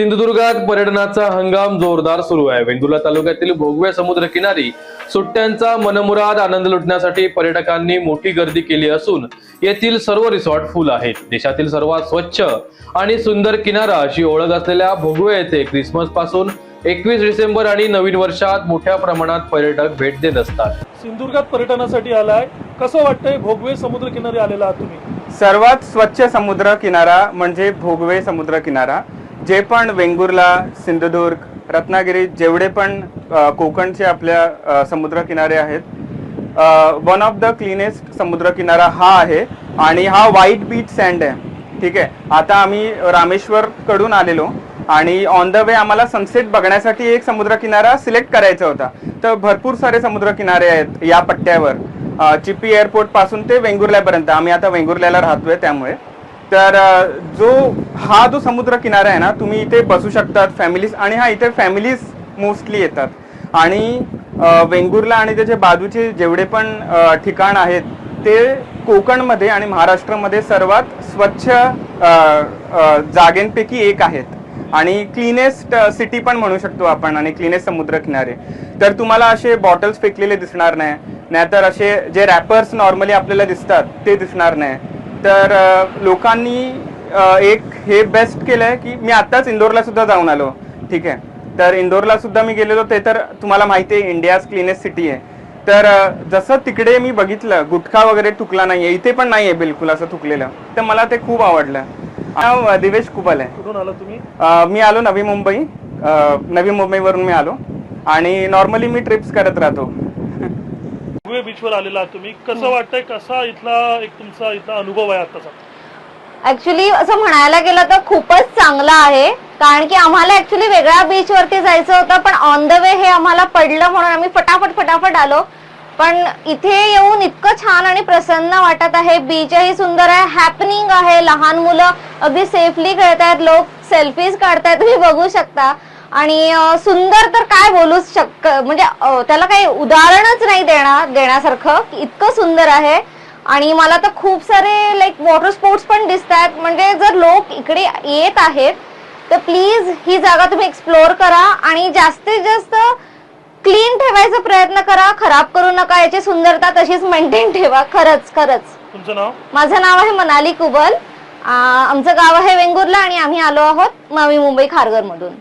सिंधुदुर्गात पर्यटनाचा हंगाम जोरदार सुरू आहे. वेंगुर्ला तालुक्यातील भोगवे समुद्र किनारी सुट्ट्यांचा मनमुराद आनंद लुटण्यासाठी पर्यटकांनी मोठी गर्दी केली असून येथील सर्व रिसॉर्ट फुल आहेत. देशातील सर्वात स्वच्छ आणि सुंदर किनारा अशी ओळख असलेल्या भोगवे येथे ख्रिसमसपासून एकवीस डिसेंबर आणि नवीन वर्षात मोठ्या प्रमाणात पर्यटक भेट देत असतात. सिंधुदुर्गात पर्यटनासाठी आलाय. कसं वाटतंय भोगवे समुद्र किनारी आलेला आहात तुम्ही? सर्वात स्वच्छ समुद्र किनारा म्हणजे भोगवे समुद्र किनारा. जे पण वेंगुर्ला सिंधुदुर्ग रत्नागिरी जेवढे पण कोकणचे आपल्या समुद्रकिनारे आहेत वन ऑफ द क्लीनेस्ट समुद्रकिनारा हा आहे आणि हा व्हाईट बीच सँड आहे. ठीक आहे? आता आम्ही रामेश्वर कडून आलेलो आणि ऑन द वे आम्हाला सनसेट बघण्यासाठी एक समुद्रकिनारा सिलेक्ट करायचा होता. तर भरपूर सारे समुद्रकिनारे आहेत या पट्ट्यावर. चिप्पी चिपी एअरपोर्टपासून ते वेंगुर्ल्यापर्यंत. आम्ही आता वेंगुर्ल्याला राहतोय त्यामुळे. तर जो हा जो समुद्र किनारा आहे ना तुम्ही इथे बसू शकतात फॅमिलीज आणि हा इथे फॅमिलीज मोस्टली येतात. आणि वेंगुर्ला आणि त्याचे बाजूचे जेवढे पण ठिकाण आहेत ते कोकणमध्ये आणि महाराष्ट्रामध्ये सर्वात स्वच्छ जागेंपैकी एक आहेत. आणि क्लीनेस्ट सिटी पण म्हणू शकतो आपण आणि क्लीनेस्ट समुद्र किनारे तर तुम्हाला असे बॉटल्स फेकलेले दिसणार नाही नाहीतर असे जे रॅपर्स नॉर्मली आपल्याला दिसतात ते दिसणार नाही. तर लोकांनी एक हे बेस्ट केलंय की मी आत्ताच इंदोरला सुद्धा जाऊन आलो. ठीक आहे? तर इंदोरला सुद्धा मी गेलेलो ते तर तुम्हाला माहिती आहे इंडियाज क्लीनेस्ट सिटी आहे. तर जसं तिकडे मी बघितलं गुटखा वगैरे तुकला नाहीये इथे पण नाहीये बिलकुल असं तुकलेलं तर मला ते खूप आवडलं. दिवेश कुबल आहे. कुठून आला तुम्ही? मी आलो नवी मुंबई. नवी मुंबईवरून मी आलो. आणि नॉर्मली मी ट्रिप्स करत राहतो. भोगवे बीचवर आलेला तुम्ही. कसं वाटतंय? कसा इथला एक तुमचा इथला अनुभव आहे आताचा? ऍक्च्युली असं म्हणायला गेलं तर खूपच चांगला आहे. कारण की आम्हाला ऍक्च्युली वेगळ्या बीच वरती जायचं होतं पण ऑन द वे हे आम्हाला पडलं म्हणून आम्ही फटाफट फटाफट आलो. पण इथे येऊन इतकं छान आणि प्रसन्न वाटत आहे. बीचही सुंदर आहे हॅपनिंग आहे. लहान मुलं अगदी सेफली खेळतायत लोक सेल्फीज काढतायत तुम्ही बघू शकता. आणि सुंदर तर काय बोलूच शक म्हणजे त्याला काही उदाहरणच नाही देणार देण्यासारखं. की इतकं सुंदर आहे. आणि मला तर खूप सारे लाईक वॉटर स्पोर्ट्स पण दिसत आहेत म्हणजे जर लोक इकडे येत आहेत तर प्लीज ही जागा तुम्ही एक्सप्लोअर करा. आणि जास्तीत जास्त क्लीन ठेवायचा प्रयत्न करा. खराब करू नका. याची सुंदरता तशीच मेंटेन ठेवा. खरंच खरंच. तुमचं नाव? माझं नाव आहे मनाली कुबल. आमचं गाव आहे वेंगुर्ला आणि आम्ही आलो आहोत नवी मुंबई खारघर मधून